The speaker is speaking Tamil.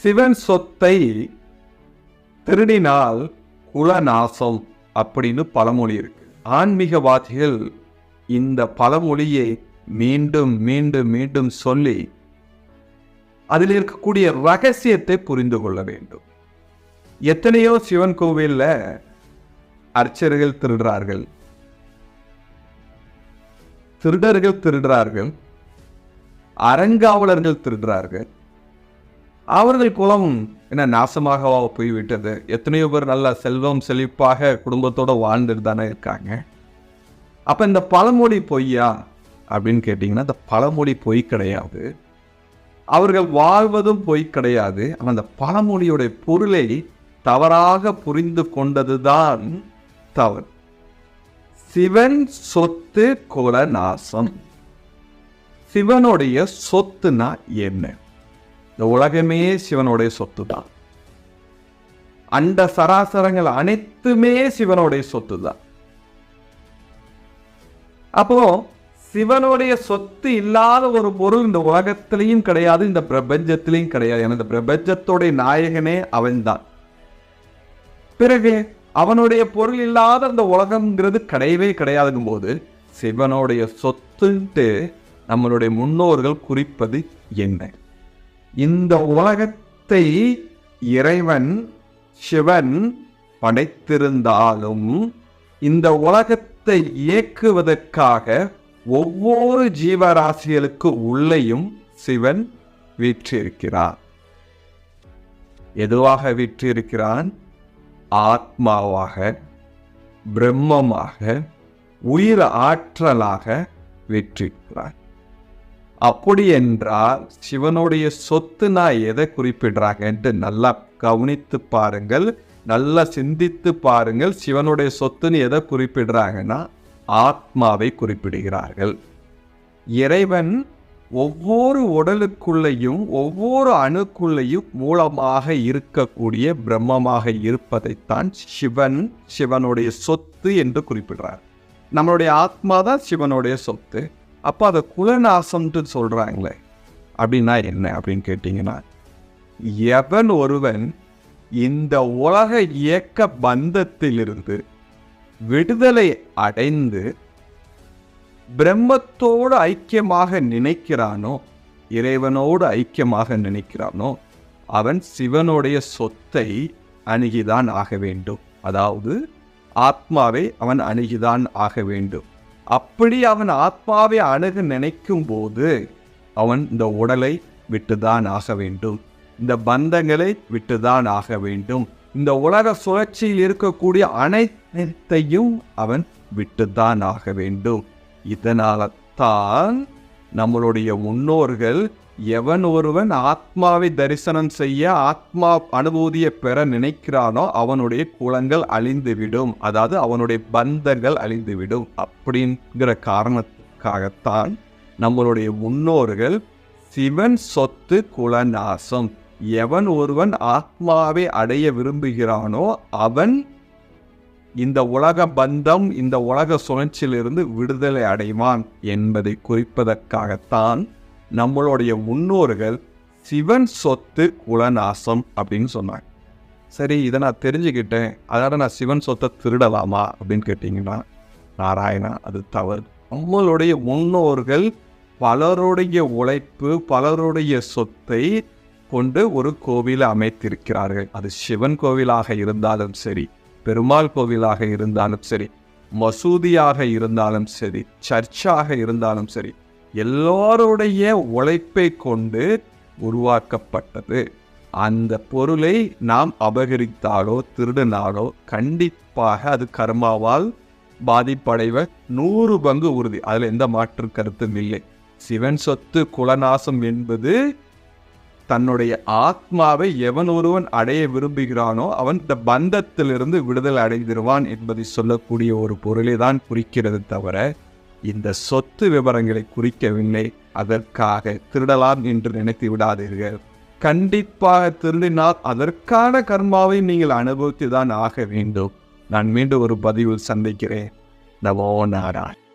சிவன் சொத்தை திருடினால் குலநாசம் அப்படின்னு பழமொழி இருக்கு. ஆன்மீகவாதிகள் இந்த பழமொழியை மீண்டும் மீண்டும் மீண்டும் சொல்லி அதில் இருக்கக்கூடிய ரகசியத்தை புரிந்து கொள்ள வேண்டும். எத்தனையோ சிவன் கோவிலில் அர்ச்சர்கள் திருடுறார்கள். திருடர்கள் திருடுறார்கள். அறங்காவலர்கள் திருடுறார்கள். அவர்கள் குலம் என்ன நாசமாகவா போய்விட்டது. எத்தனையோ பேர் நல்ல செல்வம் செழிப்பாக குடும்பத்தோடு வாழ்ந்துட்டு தானே இருக்காங்க. அப்போ இந்த பழமொழி பொய்யா? அப்படின்னு கேட்டிங்கன்னா இந்த பழமொழி பொய் கிடையாது. அவர்கள் வாழ்வதும் பொய் கிடையாது. ஆனால் அந்த பழமொழியுடைய பொருளை தவறாக புரிந்து கொண்டதுதான் தவறு. சிவன் சொத்து குல நாசம். சிவனுடைய சொத்துனா என்ன? இந்த உலகமே சிவனுடைய சொத்து தான் அண்ட சராசரங்கள் அனைத்துமே சிவனுடைய சொத்து தான் அப்போ சிவனுடைய சொத்து இல்லாத ஒரு பொருள் இந்த உலகத்திலையும் கிடையாது இந்த பிரபஞ்சத்திலையும் கிடையாது. ஏன்னா இந்த பிரபஞ்சத்தோடைய நாயகனே அவன்தான். பிறகு அவனுடைய பொருள் இல்லாத அந்த உலகம்ங்கிறது கிடையவே கிடையாதுங்கும் போது சிவனுடைய சொத்துன்ட்டு நம்மளுடைய முன்னோர்கள் குறிப்பது என்ன? இந்த உலகத்தை இறைவன் சிவன் படைத்திருந்தாலும் இந்த உலகத்தை இயக்குவதற்காக ஒவ்வொரு ஜீவராசிகளுக்கு உள்ளேயும் சிவன் வீற்றிருக்கிறார். எதுவாக வீற்றிருக்கிறான்? ஆத்மாவாக பிரம்மமாக உயிர் ஆற்றலாக வீற்றிருக்கிறார். அப்படி என்றால் சிவனுடைய சொத்து நான் எதை குறிப்பிடுறாங்கன்ட்டு நல்லா கவனித்து பாருங்கள் நல்லா சிந்தித்து பாருங்கள் சிவனுடைய சொத்துன்னு எதை குறிப்பிடுறாங்கன்னா ஆத்மாவை குறிப்பிடுகிறார்கள். இறைவன் ஒவ்வொரு உடலுக்குள்ளேயும் ஒவ்வொரு அணுக்குள்ளேயும் மூலமாக இருக்கக்கூடிய பிரம்மமாக இருப்பதைத்தான் சிவன் சிவனுடைய சொத்து என்று குறிப்பிடுறார். நம்மளுடைய ஆத்மா தான் சிவனுடைய சொத்து. அப்போ அதை குலநாசம்ட்டு சொல்கிறாங்களே அப்படின்னா என்ன அப்படின்னு கேட்டிங்கன்னா எவன் ஒருவன் இந்த உலக இயக்க பந்தத்திலிருந்து விடுதலை அடைந்து பிரம்மத்தோடு ஐக்கியமாக நினைக்கிறானோ இறைவனோடு ஐக்கியமாக நினைக்கிறானோ அவன் சிவனுடைய சொத்தை அணுகிதான் ஆக வேண்டும். அதாவது ஆத்மாவை அவன் அணுகிதான் ஆக வேண்டும். அப்படி அவன் ஆத்மாவை அணுக நினைக்கும் போது அவன் இந்த உடலை விட்டுதான் ஆக வேண்டும். இந்த பந்தங்களை விட்டுதான் ஆக வேண்டும். இந்த உலக சுழற்சியில் இருக்கக்கூடிய அனைத்தையும் அவன் விட்டுதான் ஆக வேண்டும். இதனால தான் நம்மளுடைய முன்னோர்கள் எவன் ஒருவன் ஆத்மாவை தரிசனம் செய்ய ஆத்மா அனுபூதியை பெற நினைக்கிறானோ அவனுடைய குலங்கள் அழிந்துவிடும். அதாவது அவனுடைய பந்தங்கள் அழிந்துவிடும். அப்படிங்கிற காரணத்துக்காகத்தான் நம்மளுடைய முன்னோர்கள் சிவன் சொத்து குலநாசம். எவன் ஒருவன் ஆத்மாவை அடைய விரும்புகிறானோ அவன் இந்த உலக பந்தம் இந்த உலக சுழற்சியிலிருந்து விடுதலை அடைவான் என்பதை குறிப்பதற்காகத்தான் நம்மளுடைய முன்னோர்கள் சிவன் சொத்து குலநாசம் அப்படின்னு சொன்னாங்க. சரி இதை நான் தெரிஞ்சுக்கிட்டேன். அதனால் நான் சிவன் சொத்தை திருடலாமா அப்படின்னு கேட்டிங்கன்னா நாராயணா அது தவறு. நம்மளுடைய முன்னோர்கள் பலருடைய உழைப்பு பலருடைய சொத்தை கொண்டு ஒரு கோவிலை அமைத்திருக்கிறார்கள். அது சிவன் கோவிலாக இருந்தாலும் சரி பெருமாள் கோவிலாக இருந்தாலும் சரி மசூதியாக இருந்தாலும் சரி சர்ச்சாக இருந்தாலும் சரி எல்லோருடைய உழைப்பை கொண்டு உருவாக்கப்பட்டது. அந்த பொருளை நாம் அபகரித்தாலோ திருடினாலோ கண்டிப்பாக அது கர்மாவால் பாதிப்படைவ நூறு பங்கு உறுதி. அதில் எந்த மாற்று கருத்தும் இல்லை. சிவன் சொத்து குலநாசம் என்பது தன்னுடைய ஆத்மாவை எவன் ஒருவன் அடைய விரும்புகிறானோ அவன் இந்த பந்தத்திலிருந்து விடுதலை அடைந்திருவான் என்பதை சொல்லக்கூடிய ஒரு பொருளை தான் குறிக்கிறது தவிர இந்த சொத்து விவரங்களை குறிக்கவில்லை. அதற்காக திருடலாம் என்று நினைத்து விடாதீர்கள். கண்டிப்பாக திருடினால் அதற்கான கர்மாவை நீங்கள் அனுபவித்து தான் ஆக வேண்டும். நான் மீண்டும் ஒரு பதிவில் சந்திக்கிறேன். நமோ நாராயண்.